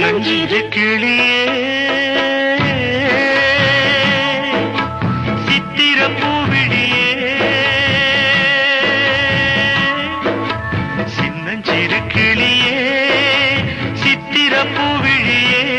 சின்னஞ்சிறு கிளியே. சித்திர பூவிழியே சின்னஞ்சிறு கிளியே. சித்திர பூவிழியே